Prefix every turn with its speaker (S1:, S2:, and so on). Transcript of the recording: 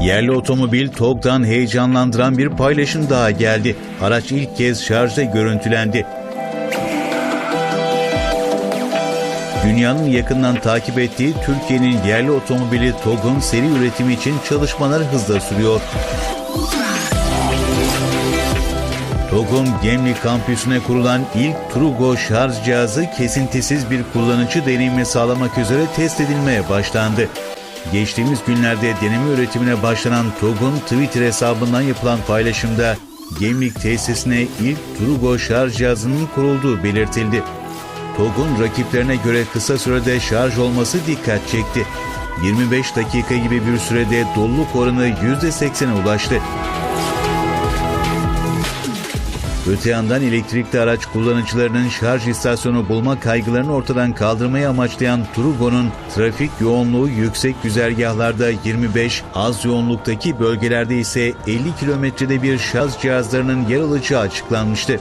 S1: Yerli otomobil TOG'dan heyecanlandıran bir paylaşım daha geldi. Araç ilk kez şarjda görüntülendi. Dünyanın yakından takip ettiği Türkiye'nin yerli otomobili TOG'un seri üretimi için çalışmalar hızla sürüyor. TOG'un Gemlik kampüsüne kurulan ilk Trugo şarj cihazı kesintisiz bir kullanıcı deneyimi sağlamak üzere test edilmeye başlandı. Geçtiğimiz günlerde deneme üretimine başlanan TOG'un Twitter hesabından yapılan paylaşımda Gemlik tesisine ilk Trugo şarj cihazının kurulduğu belirtildi. TOG'un rakiplerine göre kısa sürede şarj olması dikkat çekti. 25 dakika gibi bir sürede doluluk oranı %80'e ulaştı. Öte yandan elektrikli araç kullanıcılarının şarj istasyonu bulma kaygılarını ortadan kaldırmayı amaçlayan Trugo'nun trafik yoğunluğu yüksek güzergahlarda 25, az yoğunluktaki bölgelerde ise 50 kilometrede bir şarj cihazlarının yer alacağı açıklanmıştı.